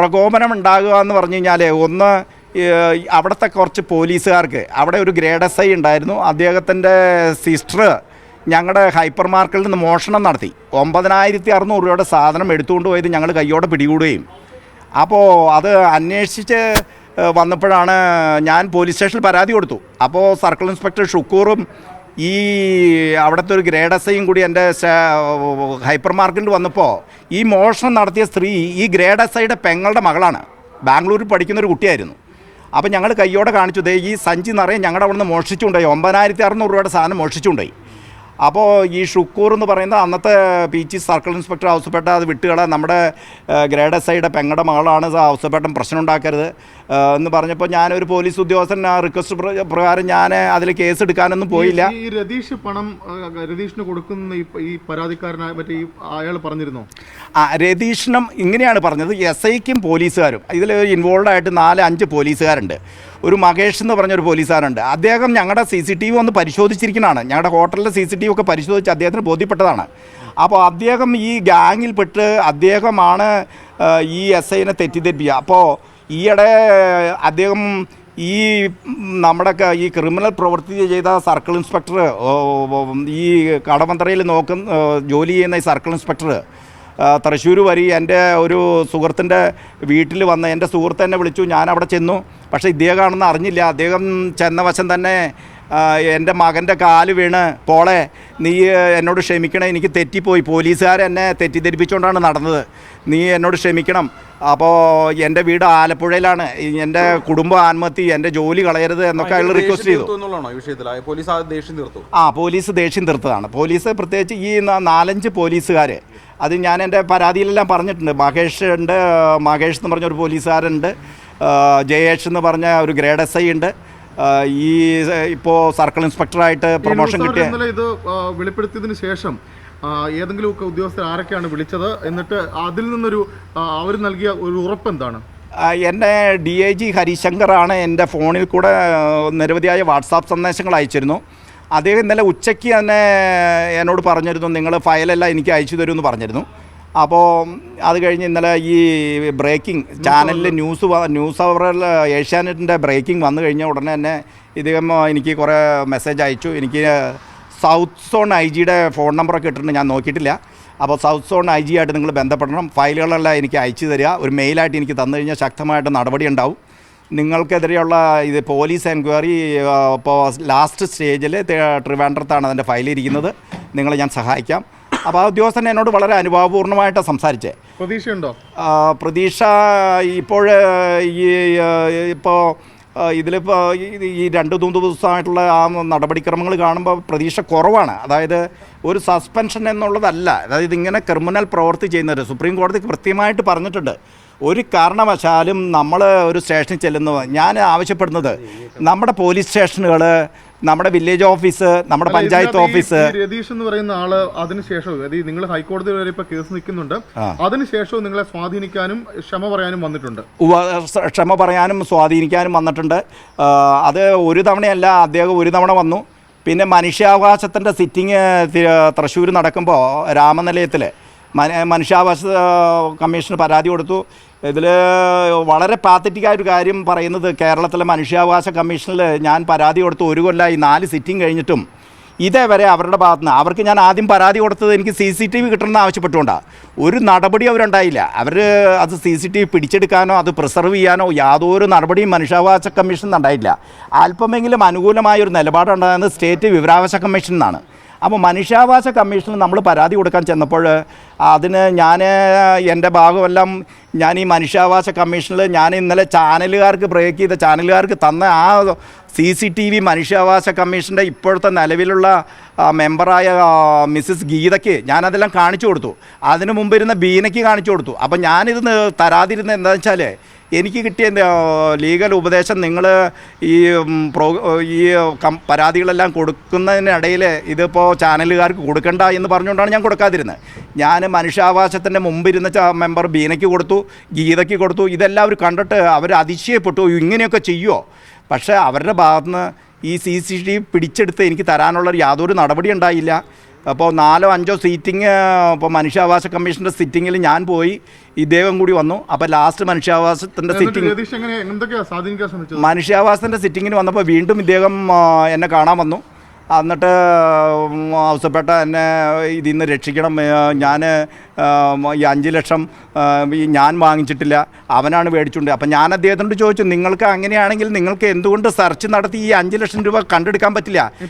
പ്രകോപനം ഉണ്ടാകുക എന്ന് പറഞ്ഞു കഴിഞ്ഞാൽ ഒന്ന് അവിടുത്തെ കുറച്ച് പോലീസുകാർക്ക് അവിടെ ഒരു ഗ്രേഡ് എസ് ഐ ഉണ്ടായിരുന്നു. അദ്ദേഹത്തിന്റെ സിസ്റ്റർ ഞങ്ങളുടെ ഹൈപ്പർ മാർക്കറ്റിൽ നിന്ന് മോഷണം നടത്തി. ഒമ്പതിനായിരത്തി അറുന്നൂറ് രൂപയുടെ സാധനം എടുത്തുകൊണ്ട് പോയത് ഞങ്ങൾ കയ്യോടെ പിടികൂടുകയും. അപ്പോൾ അത് അന്വേഷിച്ച് വന്നപ്പോഴാണ് ഞാൻ പോലീസ് സ്റ്റേഷനിൽ പരാതി കൊടുത്തു. അപ്പോൾ സർക്കിൾ ഇൻസ്പെക്ടർ ഷുക്കൂറും ഈ അവിടുത്തെ ഒരു ഗ്രേഡ് എസ് ഐയും കൂടി എന്റെ ഹൈപ്പർ മാർക്കറ്റിൽ വന്നപ്പോൾ ഈ മോഷണം നടത്തിയ സ്ത്രീ ഈ ഗ്രേഡ് എസ് ഐയുടെ പെങ്ങളുടെ മകളാണ്. ബാംഗ്ലൂരിൽ പഠിക്കുന്ന ഒരു കുട്ടിയായിരുന്നു. അപ്പോൾ ഞങ്ങൾ കയ്യോടെ കാണിച്ചു ദേ ഈ സഞ്ചി നിറയെ ഞങ്ങളുടെ അവിടെ നിന്ന് മോഷിച്ചുകൊണ്ടായി ഒമ്പതിനായിരത്തി അറുന്നൂറ് രൂപയുടെ സാധനം മോഷ്ടിച്ചുകൊണ്ടായി അപ്പോൾ ഈ ഷുക്കൂർ എന്ന് പറയുന്ന അന്നത്തെ പി ജി സർക്കിൾ ഇൻസ്പെക്ടർ ഹൗസപ്പേട്ട അത് വിട്ടുകള. നമ്മുടെ ഗ്രേഡ് എസ് ഐയുടെ പെങ്ങളുടെ മകളാണ് ഹൗസപ്പേട്ടൻ പ്രശ്നം ഉണ്ടാക്കരുത് എന്ന് പറഞ്ഞപ്പോൾ ഞാനൊരു പോലീസ് ഉദ്യോഗസ്ഥൻ ആ റിക്വസ്റ്റ് പ്രകാരം ഞാൻ അതിൽ കേസ് എടുക്കാനൊന്നും പോയില്ല. ഈ രതീഷ് പണം രതീഷിന് കൊടുക്കുന്ന ഈ പരാതിക്കാരനായ മറ്റേ ഈ അയാൾ പറഞ്ഞിരുന്നോ? ആ രതീഷിനും ഇങ്ങനെയാണ് പറഞ്ഞത്. എസ് ഐക്കും പോലീസുകാരും. ഇതിൽ ഇൻവോൾവ് ആയിട്ട് നാല് അഞ്ച് പോലീസുകാരുണ്ട്. ഒരു മഹേഷ് എന്ന് പറഞ്ഞൊരു പോലീസുകാരുണ്ട്. അദ്ദേഹം ഞങ്ങളുടെ സി സി ടി വി ഒന്ന് പരിശോധിച്ചിരിക്കുന്നതാണ് ഞങ്ങളുടെ ഹോട്ടലിലെ സി സി ടി വി ഒക്കെ പരിശോധിച്ച് അദ്ദേഹത്തിന് ബോധ്യപ്പെട്ടതാണ്. അപ്പോൾ അദ്ദേഹം ഈ ഗ്യാങ്ങിൽപ്പെട്ട് അദ്ദേഹമാണ് ഈ എസ് ഐനെ തെറ്റിദ്ധരിപ്പിക്കുക. അപ്പോൾ ഈയിടെ അദ്ദേഹം ഈ നമ്മുടെ ഈ ക്രിമിനൽ പ്രവൃത്തി ചെയ്ത സർക്കിൾ ഇൻസ്പെക്ടർ ഈ കടമന്ത്രയിൽ നോക്കുന്ന ജോലി ചെയ്യുന്ന ഈ സർക്കിൾ ഇൻസ്പെക്ടർ തൃശ്ശൂർ വരി എന്റെ ഒരു സുഹൃത്തിന്റെ വീട്ടിൽ വന്ന് എന്റെ സുഹൃത്ത് എന്നെ വിളിച്ചു. ഞാൻ അവിടെ ചെന്നു. പക്ഷേ ഇദ്ദേഹമാണെന്ന് അറിഞ്ഞില്ല. അദ്ദേഹം ചെന്ന വശം തന്നെ എന്റെ മകന്റെ കാൽ വീണ്. പോളെ നീ എന്നോട് ക്ഷമിക്കണം. എനിക്ക് തെറ്റിപ്പോയി. പോലീസുകാരെന്നെ തെറ്റിദ്ധരിപ്പിച്ചുകൊണ്ടാണ് നടന്നത്. നീ എന്നോട് ക്ഷമിക്കണം. അപ്പോൾ എന്റെ വീട് ആലപ്പുഴയിലാണ്. എന്റെ കുടുംബം ആത്മഹത്യ എന്റെ ജോലി കളയരുത് എന്നൊക്കെ അയാൾ റിക്വസ്റ്റ് ചെയ്തു. ആ പോലീസ് ദേഷ്യം തീർത്തതാണ്. പോലീസ് പ്രത്യേകിച്ച് ഈ നാലഞ്ച് പോലീസുകാർ അത് ഞാൻ എന്റെ പരാതിയിലെല്ലാം പറഞ്ഞിട്ടുണ്ട്. മഹേഷ് ഉണ്ട് മഹേഷ് എന്ന് പറഞ്ഞ ഒരു പോലീസുകാരുണ്ട് ജയേഷ് എന്ന് പറഞ്ഞ ഒരു ഗ്രേഡ് എസ് ഐ ഉണ്ട്. ഈ ഇപ്പോൾ സർക്കിൾ ഇൻസ്പെക്ടറായിട്ട് പ്രൊമോഷൻ കിട്ടിയ ഇത് വെളിപ്പെടുത്തിയതിന് ശേഷം ഏതെങ്കിലും ഒക്കെ ഉദ്യോഗസ്ഥർ ആരൊക്കെയാണ് വിളിച്ചത്? എന്നിട്ട് അതിൽ നിന്നൊരു അവർ നൽകിയ ഒരു ഉറപ്പ് എന്താണ്? എന്റെ ഡി ഐ ജി ഹരിശങ്കറാണ് എന്റെ ഫോണിൽ കൂടെ നിരവധിയായ വാട്സാപ്പ് സന്ദേശങ്ങൾ അയച്ചിരുന്നു. അദ്ദേഹം ഇന്നലെ ഉച്ചയ്ക്ക് തന്നെ എന്നോട് പറഞ്ഞിരുന്നു നിങ്ങൾ ഫയലെല്ലാം എനിക്ക് അയച്ചു തരുമെന്ന് പറഞ്ഞിരുന്നു. അപ്പോൾ അത് കഴിഞ്ഞ് ഇന്നലെ ഈ ബ്രേക്കിംഗ് ചാനലിൽ ന്യൂസ് ന്യൂസ് അവറിൽ ഏഷ്യാനെറ്റിന്റെ ബ്രേക്കിംഗ് വന്നു കഴിഞ്ഞ ഉടനെ തന്നെ ഇദ്ദേഹം എനിക്ക് കുറേ മെസ്സേജ് അയച്ചു. എനിക്ക് സൗത്ത് സോൺ ഐ ജിയുടെ ഫോൺ നമ്പറൊക്കെ ഇട്ടിട്ടുണ്ട്. ഞാൻ നോക്കിയിട്ടില്ല. അപ്പോൾ സൗത്ത് സോൺ ഐ ജി ആയിട്ട് നിങ്ങൾ ബന്ധപ്പെടണം. ഫയലുകളെല്ലാം എനിക്ക് അയച്ചു തരിക. ഒരു മെയിലായിട്ട് എനിക്ക് തന്നു കഴിഞ്ഞാൽ ശക്തമായിട്ട് നടപടി ഉണ്ടാവും. നിങ്ങൾക്കെതിരെയുള്ള ഇത് പോലീസ് എൻക്വയറി ഇപ്പോൾ ലാസ്റ്റ് സ്റ്റേജിൽ ട്രിവാൻഡ്രത്താണ് അതിന്റെ ഫയലിരിക്കുന്നത്. നിങ്ങളെ ഞാൻ സഹായിക്കാം. അപ്പോൾ ആ ഉദ്യോഗസ്ഥൻ എന്നോട് വളരെ അനുഭാവപൂർണമായിട്ട് സംസാരിച്ചേ. പ്രതീക്ഷയുണ്ടോ? ഉണ്ടോ പ്രതീക്ഷ ഇപ്പോൾ ഈ ഇപ്പോൾ ഇതിലിപ്പോൾ ഈ രണ്ട് മൂന്ന് ദിവസമായിട്ടുള്ള ആ നടപടിക്രമങ്ങൾ കാണുമ്പോൾ പ്രതീക്ഷ കുറവാണ്. അതായത് ഒരു സസ്പെൻഷൻ എന്നുള്ളതല്ല. അതായത് ഇങ്ങനെ ക്രിമിനൽ പ്രവൃത്തി ചെയ്യുന്നവർ സുപ്രീം കോടതി കൃത്യമായിട്ട് പറഞ്ഞിട്ടുണ്ട്. ഒരു കാരണവശാലും നമ്മൾ ഒരു സ്റ്റേഷനിൽ ചെല്ലുന്നത് ഞാൻ ആവശ്യപ്പെടുന്നത് നമ്മുടെ പോലീസ് സ്റ്റേഷനുകൾ നമ്മുടെ വില്ലേജ് ഓഫീസ് നമ്മുടെ പഞ്ചായത്ത് ഓഫീസ് രതീഷ് എന്ന് പറയുന്ന ആൾ അതിനുശേഷവും അതായത് നിങ്ങൾ ഹൈക്കോടതി വരെ ഇപ്പൊ കേസ് നിൽക്കുന്നുണ്ട്. അതിനുശേഷവും നിങ്ങളെ സ്വാധീനിക്കാനും ക്ഷമ പറയാനും വന്നിട്ടുണ്ട്. ക്ഷമ പറയാനും സ്വാധീനിക്കാനും വന്നിട്ടുണ്ട്. അത് ഒരു തവണയല്ല അദ്ദേഹം ഒരു തവണ വന്നു. പിന്നെ മനുഷ്യാവകാശത്തിന്റെ സിറ്റിങ് തൃശ്ശൂർ നടക്കുമ്പോൾ രാമനിലയത്തിൽ മനുഷ്യാവകാശ കമ്മീഷന് പരാതി കൊടുത്തു. ഇതിൽ വളരെ പാത്തറ്റിക്കായൊരു കാര്യം പറയുന്നത് കേരളത്തിലെ മനുഷ്യാവകാശ കമ്മീഷനിൽ ഞാൻ പരാതി കൊടുത്ത് ഒരു കൊല്ലമായി നാല് സിറ്റിംഗ് കഴിഞ്ഞിട്ടും ഇതേവരെ അവരുടെ ഭാഗത്ത് നിന്ന് അവർക്ക് ഞാൻ ആദ്യം പരാതി കൊടുത്തത് എനിക്ക് സി സി ടി വി കിട്ടണമെന്ന് ആവശ്യപ്പെട്ടുകൊണ്ടാണ് ഒരു നടപടി അവരുണ്ടായില്ല. അവർ അത് സി സി ടി വി പിടിച്ചെടുക്കാനോ അത് പ്രിസർവ് ചെയ്യാനോ യാതൊരു നടപടിയും മനുഷ്യാവകാശ കമ്മീഷൻ ഉണ്ടായില്ല അല്പമെങ്കിലും അനുകൂലമായ ഒരു നിലപാടുണ്ടായിരുന്നത് സ്റ്റേറ്റ് വിവരാവകാശ കമ്മീഷൻ എന്നാണ് അപ്പോൾ മനുഷ്യാവകാശ കമ്മീഷനിൽ നമ്മൾ പരാതി കൊടുക്കാൻ ചെന്നപ്പോൾ അതിന് ഞാൻ എന്റെ ഭാഗമെല്ലാം ഞാൻ ഈ മനുഷ്യാവകാശ കമ്മീഷനിൽ ഞാൻ ഇന്നലെ ചാനലുകാർക്ക് ബ്രേക്ക് ചെയ്ത ചാനലുകാർക്ക് തന്ന ആ സി സി ടി വി മനുഷ്യാവകാശ കമ്മീഷന്റെ ഇപ്പോഴത്തെ നിലവിലുള്ള മെമ്പറായ മിസ്സസ് ഗീതയ്ക്ക് ഞാനതെല്ലാം കാണിച്ചു കൊടുത്തു. അതിനു മുമ്പ് ഇരുന്ന ബീനയ്ക്ക് കാണിച്ചു കൊടുത്തു. അപ്പോൾ ഞാനിത് തരാതിരുന്ന എന്താണെന്ന് വെച്ചാൽ എനിക്ക് കിട്ടിയ ലീഗൽ ഉപദേശം നിങ്ങൾ ഈ പ്രോ ഈ പരാതികളെല്ലാം കൊടുക്കുന്നതിനിടയിൽ ഇതിപ്പോൾ ചാനലുകാർക്ക് കൊടുക്കണ്ട എന്ന് പറഞ്ഞുകൊണ്ടാണ് ഞാൻ കൊടുക്കാതിരുന്നത്. ഞാൻ മനുഷ്യാവകാശത്തിന്റെ മുമ്പിരുന്ന മെമ്പർ ബീനയ്ക്ക് കൊടുത്തു ഗീതയ്ക്ക് കൊടുത്തു ഇതെല്ലാം അവർ കണ്ടിട്ട് അവർ അതിശയപ്പെട്ടു ഇങ്ങനെയൊക്കെ ചെയ്യുമോ പക്ഷേ അവരുടെ ഭാഗത്തുനിന്ന് ഈ സി സി ടി വി പിടിച്ചെടുത്ത് എനിക്ക് തരാനുള്ള യാതൊരു നടപടി ഉണ്ടായില്ല. അപ്പോൾ നാലോ അഞ്ചോ സീറ്റിംഗ് ഇപ്പോൾ മനുഷ്യാവകാശ കമ്മീഷന്റെ സിറ്റിങ്ങിൽ ഞാൻ പോയി. ഇദ്ദേഹം കൂടി വന്നു. അപ്പോൾ ലാസ്റ്റ് മനുഷ്യാവകാശത്തിന്റെ സിറ്റിംഗ് മനുഷ്യാവാസത്തിന്റെ സിറ്റിങ്ങിന് വന്നപ്പോൾ വീണ്ടും ഇദ്ദേഹം എന്നെ കാണാൻ വന്നു. എന്നിട്ട് ആവശ്യപ്പെട്ട എന്നെ ഇതിൽ നിന്ന് രക്ഷിക്കണം. ഞാൻ ഈ അഞ്ച് ലക്ഷം ഈ ഞാൻ വാങ്ങിച്ചിട്ടില്ല. അവനാണ് മേടിച്ചുകൊണ്ട്. അപ്പം ഞാൻ അദ്ദേഹത്തിനോട് ചോദിച്ചു നിങ്ങൾക്ക് അങ്ങനെയാണെങ്കിൽ നിങ്ങൾക്ക് എന്തുകൊണ്ട് സെർച്ച് നടത്തി ഈ അഞ്ച് ലക്ഷം രൂപ കണ്ടെടുക്കാൻ പറ്റില്ല?